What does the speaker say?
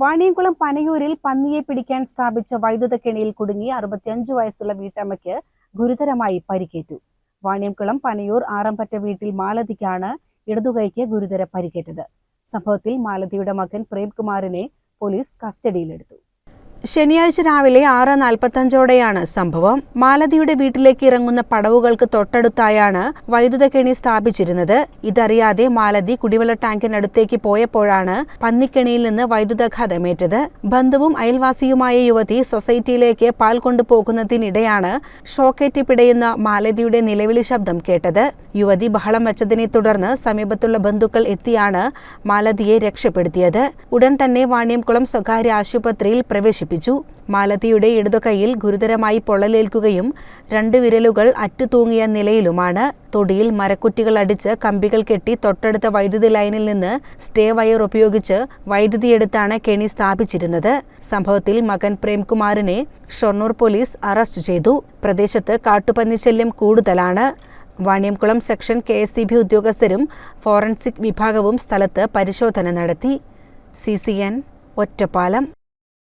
വാണിയംകുളം പനയൂരിൽ പന്നിയെ പിടിക്കാൻ സ്ഥാപിച്ച വൈദ്യുത കെണിയിൽ കുടുങ്ങി അറുപത്തിയഞ്ച് വയസ്സുള്ള വീട്ടമ്മയ്ക്ക് ഗുരുതരമായി പരിക്കേറ്റു. വാണിയംകുളം പനയൂർ ആറമ്പറ്റ വീട്ടിൽ മാലതിക്കാണ് ഇടതുകൈക്ക് ഗുരുതര പരിക്കേറ്റത്. സംഭവത്തിൽ മാലതിയുടെ മകൻ പ്രേംകുമാറിനെ പോലീസ് കസ്റ്റഡിയിലെടുത്തു. ശനിയാഴ്ച രാവിലെ ആറ് നാൽപ്പത്തഞ്ചോടെയാണ് സംഭവം. മാലതിയുടെ വീട്ടിലേക്ക് ഇറങ്ങുന്ന പടവുകൾക്ക് തൊട്ടടുത്തായാണ് വൈദ്യുത കെണി സ്ഥാപിച്ചിരുന്നത്. ഇതറിയാതെ മാലതി കുടിവെള്ള ടാങ്കിനടുത്തേക്ക് പോയപ്പോഴാണ് പന്നിക്കെണിയിൽ നിന്ന് വൈദ്യുതാഘാതമേറ്റത്. ബന്ധുവും അയൽവാസിയുമായ യുവതി സൊസൈറ്റിയിലേക്ക് പാൽ കൊണ്ടുപോകുന്നതിനിടെയാണ് ഷോക്കേറ്റ് പിടയുന്ന മാലതിയുടെ നിലവിളി ശബ്ദം കേട്ടത്. യുവതി ബഹളം വച്ചതിനെ തുടർന്ന് സമീപത്തുള്ള ബന്ധുക്കൾ എത്തിയാണ് മാലതിയെ രക്ഷപ്പെടുത്തിയത്. ഉടൻ തന്നെ വാണിയംകുളം സ്വകാര്യ ആശുപത്രിയിൽ പ്രവേശിപ്പിച്ചു. മാലതിയുടെ ഇടതുകൈയിൽ ഗുരുതരമായി പൊള്ളലേൽക്കുകയും രണ്ട് വിരലുകൾ അറ്റുതൂങ്ങിയ നിലയിലുമാണ് തൊടിയിൽ മരക്കുറ്റികൾ അടിച്ച് കമ്പികൾ കെട്ടി തൊട്ടടുത്ത വൈദ്യുതി ലൈനിൽ നിന്ന് സ്റ്റേ വയർ ഉപയോഗിച്ച് വൈദ്യുതിയെടുത്താണ് കെണി സ്ഥാപിച്ചിരുന്നത്. സംഭവത്തിൽ മകൻ പ്രേംകുമാറിനെ ഷൊർണൂർ പോലീസ് അറസ്റ്റ് ചെയ്തു. പ്രദേശത്ത് കാട്ടുപന്നി ശല്യം കൂടുതലാണ്. Vaniyamkulam section K S C B ഉദ്യോഗസ്ഥരും ഫോറൻസിക് വിഭാഗവും സ്ഥലത്ത് പരിശോധന നടത്തി. C C N Ottapalam.